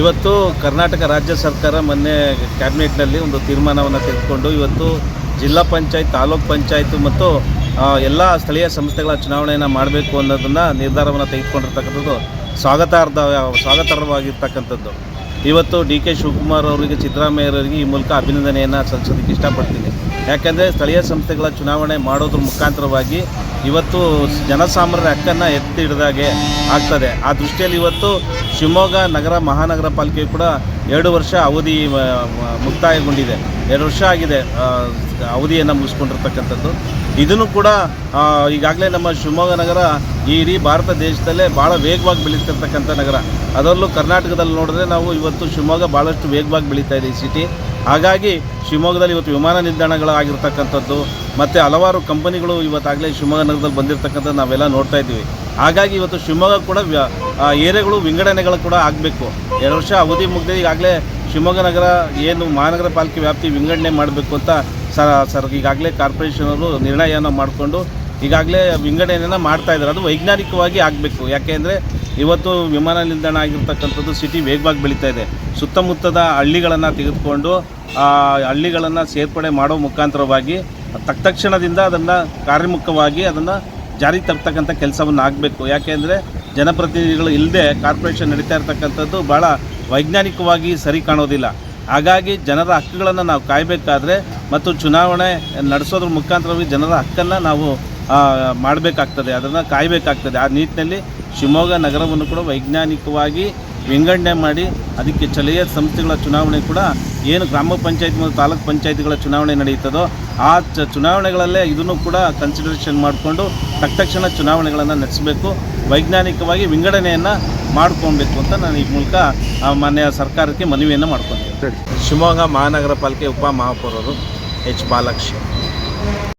ಇವತ್ತು ಕರ್ನಾಟಕ ರಾಜ್ಯ ಸರ್ಕಾರ ಮೊನ್ನೆ ಕ್ಯಾಬಿನೆಟ್ನಲ್ಲಿ ಒಂದು ತೀರ್ಮಾನವನ್ನು ತೆಗೆದುಕೊಂಡು ಇವತ್ತು ಜಿಲ್ಲಾ ಪಂಚಾಯತ್, ತಾಲೂಕ್ ಪಂಚಾಯತ್ ಮತ್ತು ಎಲ್ಲ ಸ್ಥಳೀಯ ಸಂಸ್ಥೆಗಳ ಚುನಾವಣೆಯನ್ನು ಮಾಡಬೇಕು ಅನ್ನೋದನ್ನು ನಿರ್ಧಾರವನ್ನು ತೆಗೆದುಕೊಂಡಿರ್ತಕ್ಕಂಥದ್ದು ಸ್ವಾಗತಾರ್ಹ ಸ್ವಾಗತಾರ್ಹವಾಗಿರ್ತಕ್ಕಂಥದ್ದು. ಇವತ್ತು ಡಿ ಕೆ ಶಿವಕುಮಾರ್ ಅವರಿಗೆ ಸಿದ್ದರಾಮಯ್ಯರವರಿಗೆ ಈ ಮೂಲಕ ಅಭಿನಂದನೆಯನ್ನು ಸಲ್ಲಿಸೋದಕ್ಕೆ ಇಷ್ಟಪಡ್ತೀನಿ. ಯಾಕೆಂದರೆ ಸ್ಥಳೀಯ ಸಂಸ್ಥೆಗಳ ಚುನಾವಣೆ ಮಾಡೋದ್ರ ಮುಖಾಂತರವಾಗಿ ಇವತ್ತು ಜನಸಾಮಾನ್ಯರ ಹಕ್ಕನ್ನು ಎತ್ತಿ ಹಿಡಿದಾಗೆ ಆಗ್ತದೆ. ಆ ದೃಷ್ಟಿಯಲ್ಲಿ ಇವತ್ತು ಶಿವಮೊಗ್ಗ ನಗರ ಮಹಾನಗರ ಪಾಲಿಕೆ ಕೂಡ ಎರಡು ವರ್ಷ ಅವಧಿ ಮುಕ್ತಾಯಗೊಂಡಿದೆ. ಎರಡು ವರ್ಷ ಆಗಿದೆ ಅವಧಿಯನ್ನು ಮುಗಿಸ್ಕೊಂಡಿರ್ತಕ್ಕಂಥದ್ದು. ಇದನ್ನು ಕೂಡ ಈಗಾಗಲೇ ನಮ್ಮ ಶಿವಮೊಗ್ಗ ನಗರ ಈ ಇಡೀ ಭಾರತ ದೇಶದಲ್ಲೇ ಭಾಳ ವೇಗವಾಗಿ ಬೆಳೀತಿರ್ತಕ್ಕಂಥ ನಗರ. ಅದರಲ್ಲೂ ಕರ್ನಾಟಕದಲ್ಲಿ ನೋಡಿದ್ರೆ ನಾವು ಇವತ್ತು ಶಿವಮೊಗ್ಗ ಭಾಳಷ್ಟು ವೇಗವಾಗಿ ಬೆಳೀತಾ ಇದೆ ಈ ಸಿಟಿ ಹಾಗಾಗಿ ಶಿವಮೊಗ್ಗದಲ್ಲಿ ಇವತ್ತು ವಿಮಾನ ನಿಲ್ದಾಣಗಳಾಗಿರ್ತಕ್ಕಂಥದ್ದು, ಮತ್ತು ಹಲವಾರು ಕಂಪನಿಗಳು ಇವತ್ತಾಗಲೇ ಶಿವಮೊಗ್ಗ ನಗರದಲ್ಲಿ ಬಂದಿರತಕ್ಕಂಥದ್ದು ನಾವೆಲ್ಲ ನೋಡ್ತಾ ಇದ್ದೀವಿ. ಹಾಗಾಗಿ ಇವತ್ತು ಶಿವಮೊಗ್ಗ ಕೂಡ ಏರಿಯಾಗಳು, ವಿಂಗಡಣೆಗಳು ಕೂಡ ಆಗಬೇಕು. ಎರಡು ವರ್ಷ ಅವಧಿ ಮುಗಿದ ಈಗಾಗಲೇ ಶಿವಮೊಗ್ಗ ನಗರ ಏನು ಮಹಾನಗರ ಪಾಲಿಕೆ ವ್ಯಾಪ್ತಿ ವಿಂಗಡಣೆ ಮಾಡಬೇಕು ಅಂತ ಸರ್ ಸರ್ ಈಗಾಗಲೇ ಕಾರ್ಪೊರೇಷನ್ ಅವರು ನಿರ್ಣಯನ ಮಾಡಿಕೊಂಡು ಈಗಾಗಲೇ ವಿಂಗಡಣೆಯನ್ನು ಮಾಡ್ತಾ ಇದ್ದಾರೆ. ಅದು ವೈಜ್ಞಾನಿಕವಾಗಿ ಆಗಬೇಕು. ಯಾಕೆಂದರೆ ಇವತ್ತು ವಿಮಾನ ನಿಲ್ದಾಣ ಆಗಿರ್ತಕ್ಕಂಥದ್ದು ಸಿಟಿ ವೇಗವಾಗಿ ಬೆಳೀತಾ ಇದೆ. ಸುತ್ತಮುತ್ತದ ಹಳ್ಳಿಗಳನ್ನು ತೆಗೆದುಕೊಂಡು, ಆ ಹಳ್ಳಿಗಳನ್ನು ಸೇರ್ಪಡೆ ಮಾಡೋ ಮುಖಾಂತರವಾಗಿ ತಕ್ಷಣದಿಂದ ಅದನ್ನು ಕಾರ್ಯಮುಖವಾಗಿ ಅದನ್ನು ಜಾರಿಗೆ ತರ್ತಕ್ಕಂಥ ಕೆಲಸವನ್ನು ಆಗಬೇಕು. ಯಾಕೆಂದರೆ ಜನಪ್ರತಿನಿಧಿಗಳು ಇಲ್ಲದೆ ಕಾರ್ಪೊರೇಷನ್ ನಡೀತಾ ಇರ್ತಕ್ಕಂಥದ್ದು ಭಾಳ ವೈಜ್ಞಾನಿಕವಾಗಿ ಸರಿ ಕಾಣೋದಿಲ್ಲ. ಹಾಗಾಗಿ ಜನರ ಹಕ್ಕುಗಳನ್ನು ನಾವು ಕಾಯಬೇಕಾದ್ರೆ ಮತ್ತು ಚುನಾವಣೆ ನಡೆಸೋದ್ರ ಮುಖಾಂತರವಾಗಿ ಜನರ ಹಕ್ಕನ್ನು ನಾವು ಮಾಡಬೇಕಾಗ್ತದೆ. ಅದನ್ನು ಕಾಯಬೇಕಾಗ್ತದೆ. ಆ ನಿಟ್ಟಿನಲ್ಲಿ ಶಿವಮೊಗ್ಗ ನಗರವನ್ನು ಕೂಡ ವೈಜ್ಞಾನಿಕವಾಗಿ ವಿಂಗಡಣೆ ಮಾಡಿ ಅದಕ್ಕೆ ಸ್ಥಳೀಯ ಸಂಸ್ಥೆಗಳ ಚುನಾವಣೆ ಕೂಡ ಏನು ಗ್ರಾಮ ಪಂಚಾಯತ್ ಮತ್ತು ತಾಲೂಕು ಪಂಚಾಯತ್ಗಳ ಚುನಾವಣೆ ನಡೆಯುತ್ತದೋ ಆ ಚ ಚುನಾವಣೆಗಳಲ್ಲೇ ಇದನ್ನು ಕೂಡ ಕನ್ಸಿಡರೇಷನ್ ಮಾಡಿಕೊಂಡು ತಕ್ಷಣ ಚುನಾವಣೆಗಳನ್ನು ನಡೆಸಬೇಕು, ವೈಜ್ಞಾನಿಕವಾಗಿ ವಿಂಗಡಣೆಯನ್ನು ಮಾಡ್ಕೊಬೇಕು ಅಂತ ನಾನು ಈ ಮೂಲಕ ಮಾನ್ಯ ಸರ್ಕಾರಕ್ಕೆ ಮನವಿಯನ್ನು ಮಾಡ್ಕೊತೀನಿ ಶಿವಮೊಗ್ಗ ಮಹಾನಗರ ಪಾಲಿಕೆ ಉಪ ಮಹಾಪೌರರು ಎಚ್ ಬಾಲಕೃಷ್ಣ